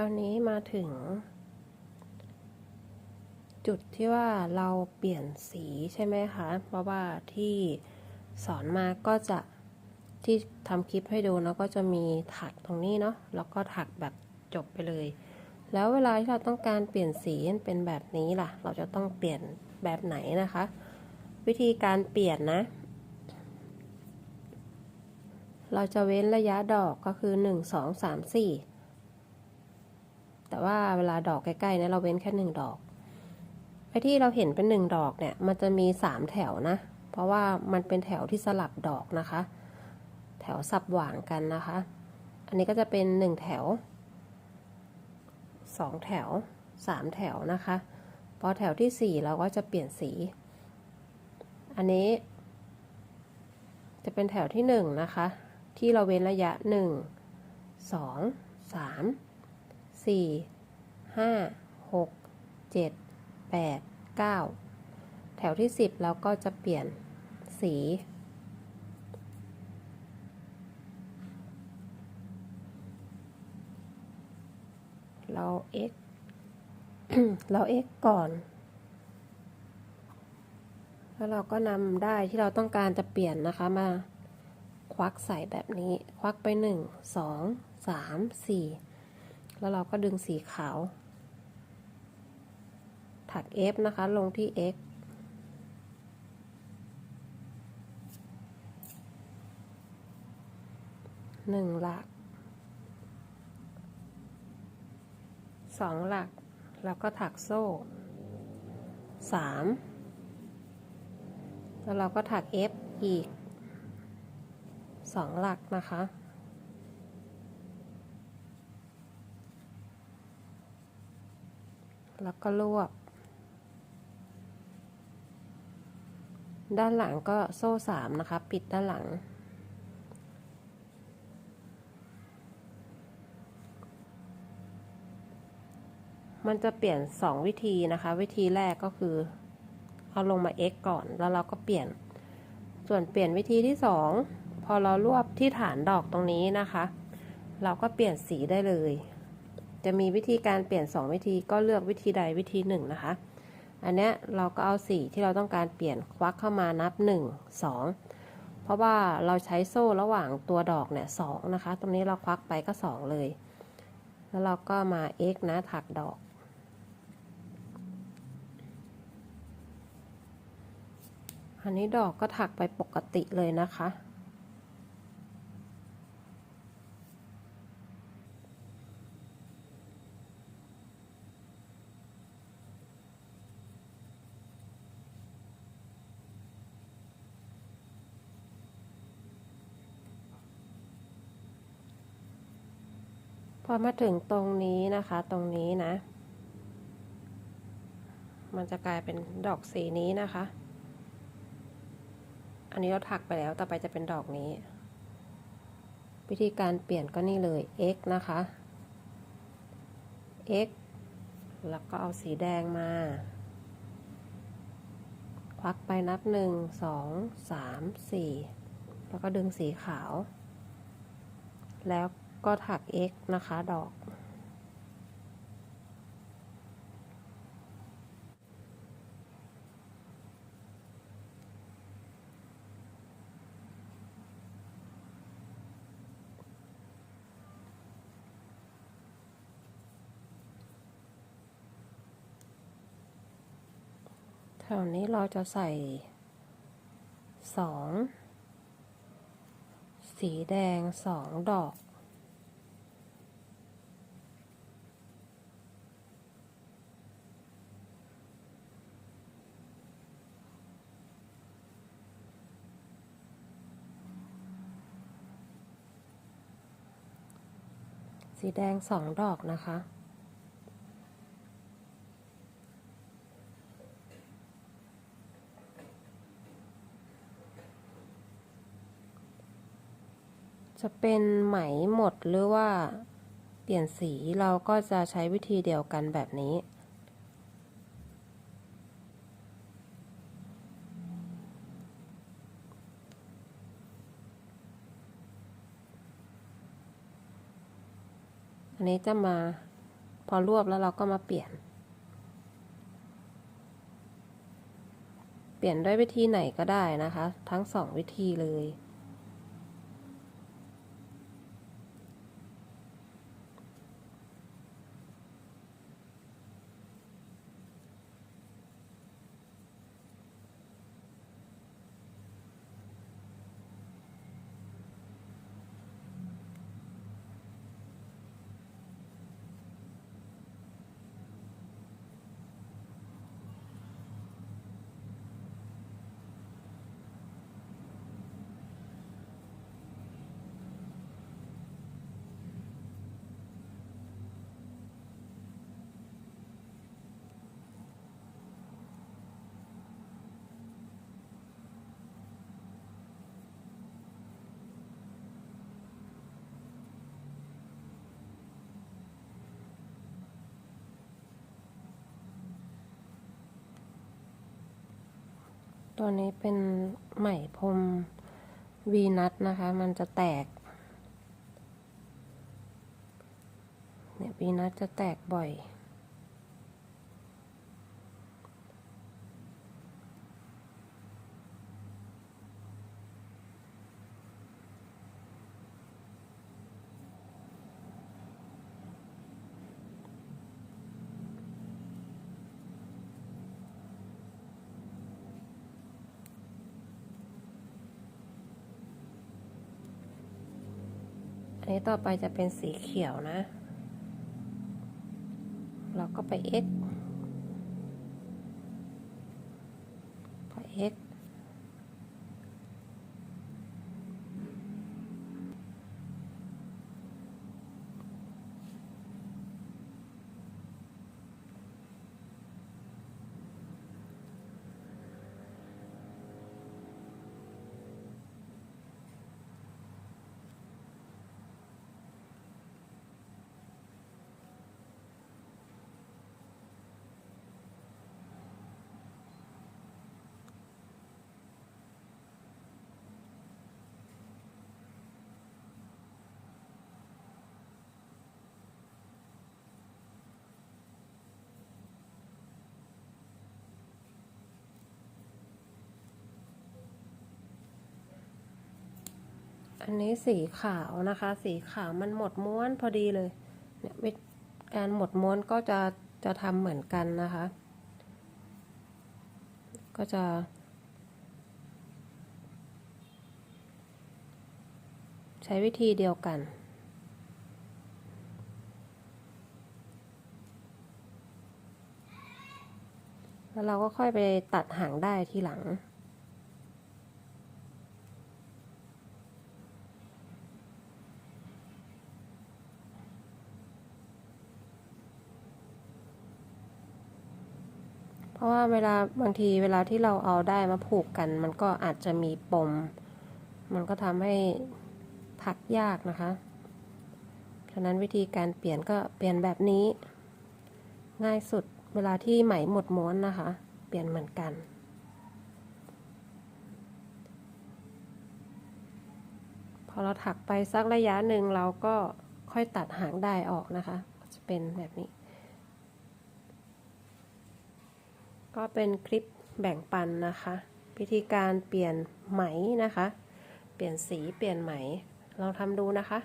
ราวนี้มาถึง จุดที่ว่าเราเปลี่ยนสีใช่ไหมคะ เพราะว่าที่สอนมาก็จะที่ทำคลิปให้ดูเนาะก็จะมีถักตรงนี้เนาะแล้วก็ถักแบบจบไปเลย แล้วเวลาที่เราต้องการเปลี่ยนสีเป็นแบบนี้ล่ะ เราจะต้องเปลี่ยนแบบไหนนะคะ วิธีการเปลี่ยนนะ เราจะเว้นระยะดอกก็คือ 1 2 3 4 แต่ว่าเวลาดอกใกล้ๆเนี่ยเราเว้นแค่หนึ่งดอกไอ้ที่เราเห็นเป็นหนึ่งดอกเนี่ย มันจะมีสามแถวนะ เพราะว่ามันเป็นแถวที่สลับดอกนะคะ แถวสับหว่างกันนะคะ อันนี้ก็จะเป็นหนึ่งแถวสองแถวสามแถวนะคะ พอแถวที่สี่เราก็จะเปลี่ยนสี อันนี้ จะเป็นแถวที่หนึ่งนะคะ ที่เราเว้นระยะหนึ่งสองสาม สี่ห้าหกเจ็ดแปดเก้าแถวที่สิบเราก็จะเปลี่ยนสี เรา x เรา x ก่อน แล้วเราก็นำได้ที่เราต้องการจะเปลี่ยนนะคะมาควักใส่แบบนี้ ควักไปหนึ่งสองสามสี่ แล้วเราก็ดึงสีขาว ถัก F นะคะ ลงที่ X หนึ่งหลักสองหลัก แล้วก็ถักโซ่สามแล้วเราก็ถัก F อีกสองหลักนะคะ แล้วก็รวบ ด้านหลังก็โซ่สามนะคะ ปิดด้านหลัง มันจะเปลี่ยนสองวิธีนะคะ วิธีแรกก็คือ เอาลงมา x ก่อน แล้วเราก็เปลี่ยน ส่วนเปลี่ยนวิธีที่สองพอเรารวบที่ฐานดอกตรงนี้นะคะ เราก็เปลี่ยนสีได้เลย จะมีวิธีการเปลี่ยน 2 วิธีก็เลือกวิธีใดวิธีหนึ่งนะคะ อันนี้เราก็เอาสีที่เราต้องการเปลี่ยนควักเข้ามานับ 1 2 เพราะว่าเราใช้โซ่ระหว่างตัวดอกเนี่ยสนะคะ ตรงนี้เราควักไปก็ 2 เลย แล้วเราก็มา x นะถักดอก อันนี้ดอกก็ถักไปปกติเลยนะคะ อมาถึงตรงนี้นะคะ ตรงนี้นะ มันจะกลายเป็นดอกสีนี้นะคะ อันนี้เราถักไปแล้ว ต่อไปจะเป็นดอกนี้ วิธีการเปลี่ยนก็นี่เลย x นะคะ x แล้วก็เอาสีแดงมา ควักไปนับหนึ่งสองสามสี่แล้วก็ดึงสีขาว แล้ว ก็ถัก x นะคะดอก แถวนี้เราจะใส่สองสีแดงสองดอก สีแดงสองดอกนะคะ จะเป็นไหมหมดหรือว่าเปลี่ยนสีเราก็จะใช้วิธีเดียวกันแบบนี้ อันนี้จะมาพอรวบแล้วเราก็มาเปลี่ยน เปลี่ยนด้วยวิธีไหนก็ได้นะคะ ทั้งสองวิธีเลย ตัวนี้เป็นไหมพรมวีนัทนะคะ มันจะแตก เนี่ยวีนัทจะแตกบ่อย อั นี้ต่อไปจะเป็นสีเขียวนะ เราก็ไป x ไป x อันนี้สีขาวนะคะ สีขาวมันหมดม้วนพอดีเลย เนี่ยการหมดม้วนก็จะจะทำเหมือนกันนะคะ ก็จะ ใช้วิธีเดียวกันแล้วเราก็ค่อยไปตัดหางได้ทีหลัง ราะว่าเวลาบางทีเวลาที่เราเอาได้มาผูกกัน มันก็อาจจะมีปม มันก็ทำให้ถักยากนะคะ ฉะนั้นวิธีการเปลี่ยนก็เปลี่ยนแบบนี้ ง่ายสุดเวลาที่ไหมหมดม้วนนะคะ เปลี่ยนเหมือนกัน พอเราถักไปสักระยะหนึ่งเราก็ค่อยตัดหางได้ออกนะคะ จะเป็นแบบนี้ ก็เป็นคลิปแบ่งปันนะคะวิธีการเปลี่ยนไหมนะคะ เปลี่ยนสีเปลี่ยนไหมลองทำดูนะคะ